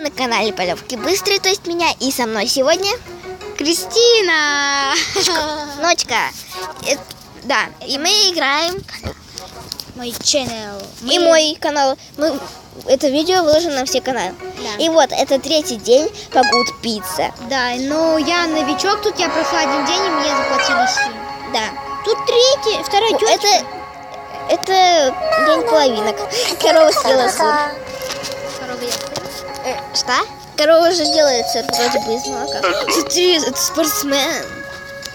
на канале Полевки Быстрые, то есть меня и со мной сегодня Кристина, Ночка. Э, да, и мы играем, Мой channel. и мой канал, мы, это видео выложено на все каналы. Да. И вот, это третий день по Good Pizza. Да, но я новичок, тут я прошла один день, и мне заплатили 7. Да. Тут третий, второй Ну, тетя. это, это день половинок. Корова съела сыр. Что? Корова же делает сыр вроде бы из молока. Смотри, это спортсмен.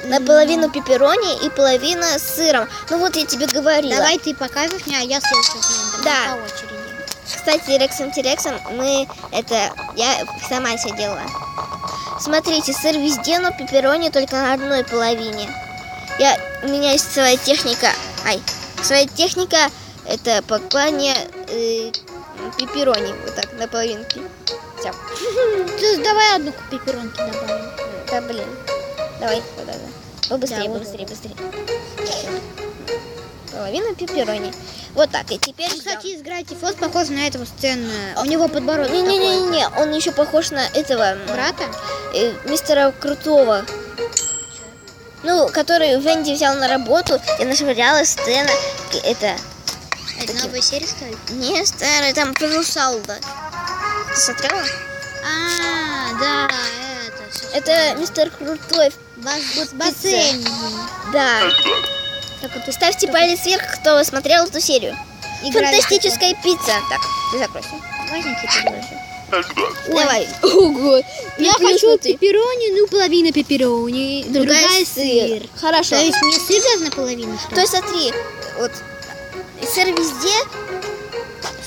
Наполовину пепперони и половина с сыром. Ну вот я тебе говорила. Давай ты покажешь мне, а я следующий Да. по очереди. Кстати, Рексом Терексом мы это я сама все делала. Смотрите, сыр везде, но пепперони только на одной половине. Я, у меня есть своя техника. Ай, своя техника это поклание э, пепперони вот так на половинке. Все. Ты давай одну пепперонки добавим. Да блин. Давай, вот это. Побыстрее, Да, вот побыстрее, быстрее. Половина пепперони. Вот так. И теперь Ну. Кстати, из Gravity Falls похож на этого сцену. У него подбородок. Не-не-не, он еще похож на этого Брата? э, мистера Крутого. Ну, который Венди взял на работу и нашвыряла сцена. Это Это новая серия, что ли? не старый, там про русалда. Ты смотрела? А, да, это. Это мистер Крутой. Бас- бассейн. Да. Так вот, Ставьте палец вверх, кто смотрел эту серию. и Gravity Фантастическая пицца. Так, ты закройся. Можно? Давай. Ого. Я хочу пепперони, ну половина пепперони, Другая, сыр. Хорошо. То есть мне сыр должна половина, что То есть смотри, вот сыр везде,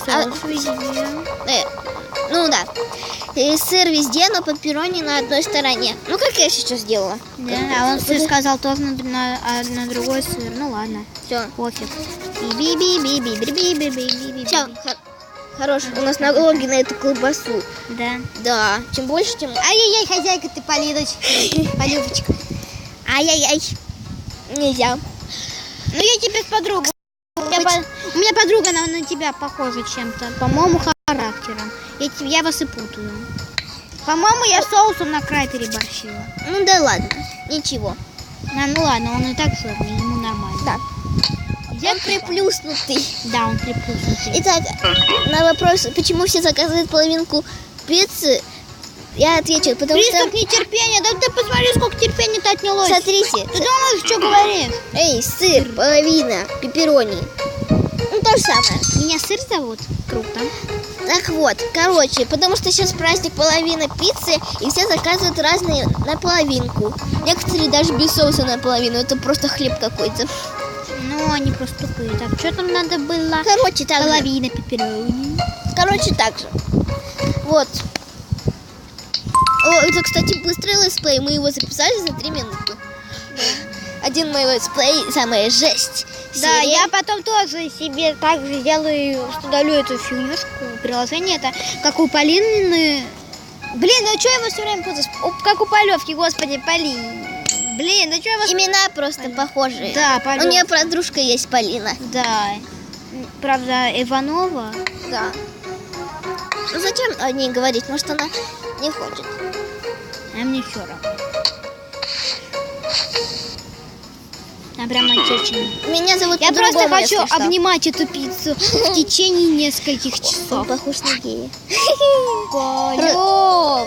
а- везде. э, ну да, Э, сыр везде, но пепперони на одной стороне. Ну как я сейчас сделала? Да, а он сыр сказал тоже на, на, а на другой сыр. Ну ладно, Все, пофиг. би би би би би би би би би би все, хорош. У нас налоги на эту колбасу. Да. Да, чем больше, тем. Ай-яй-яй, хозяйка ты, Полиночка. Полюбочка. Ай-яй-яй. Нельзя. Ну я тебе с подругой. По- у меня подруга на, на тебя похожа чем-то. По-моему, характером. Я, я вас и путаю. По-моему, я соусом на край переборщила. Ну да ладно, ничего. А, ну ладно, он и так жирный, ему нормально. Да. Я Он приплюснутый. Да, он приплюснутый. Итак, на вопрос, почему все заказывают половинку пиццы, я отвечу, потому Приступ что... нетерпения. Да ты посмотри, сколько терпения-то отнялось. Смотрите, Ты думаешь, что говоришь? эй, сыр, половина, пепперони. Же самое. Меня сыр зовут? Круто. Так вот, короче, потому что сейчас праздник половина пиццы, и все заказывают разные на половинку. Некоторые даже без соуса на половину, это просто хлеб какой-то. Ну, они просто тупые. Так, что там надо было? Короче, так. Половина пепперони. Короче, так же. Вот. О, это, кстати, быстрый летсплей. Мы его записали за три минуты. Один мой летсплей, самая жесть. Да, я потом тоже себе так же сделаю, что удалю эту фигнюшку, приложение это, как у Полины. Блин, ну что я его все время путаю? Как у Полевки, господи, Поли. Блин, ну что я вас... Имена просто похожие. Да, У нее подружка есть Полина. Да. Правда, Иванова. Да. Ну зачем о ней говорить? Может, она не хочет. А мне все равно. Она прям отечественная. Меня зовут Я просто хочу обнимать эту пиццу в течение нескольких Он часов. похож на гея. Полевка.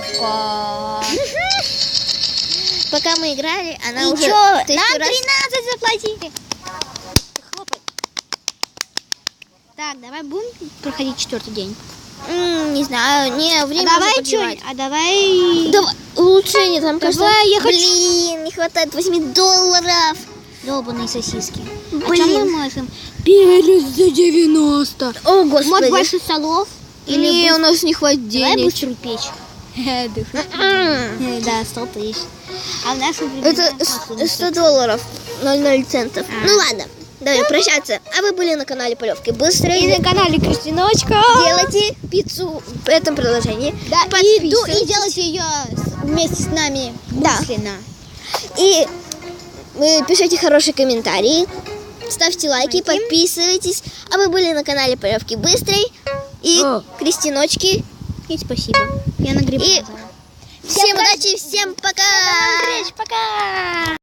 Пока мы играли, она И уже тысячу Нам раз- 13 заплатили. Хлопай. Так, давай будем проходить четвертый день. М, не знаю, не, А время давай уже подбивать. что? А давай... Давай, улучшение, там, кажется, Давай, я хочу- блин, не хватает 8 долларов. Долбаные сосиски. А Блин. что мы можем? Перец за 90. О, Может, господи. больше столов? не, быс- у нас не хватит Давай денег. быструю печь. Э, Да, 100 тысяч. А в нашем Это с- 100 долларов, 0,0 центов. А. Ну ладно, давай прощаться. А вы были на канале Полевки Быстрые. И на канале Кристиночка. Делайте пиццу в этом приложении. Да, и, и делайте ее вместе с нами Да. И э, пишите хорошие комментарии, ставьте лайки, подписывайтесь. А вы были на канале Полевки Быстрой и О. Кристиночки. И спасибо. Я нагребла. И зараз. всем удачи, всем пока! Пока!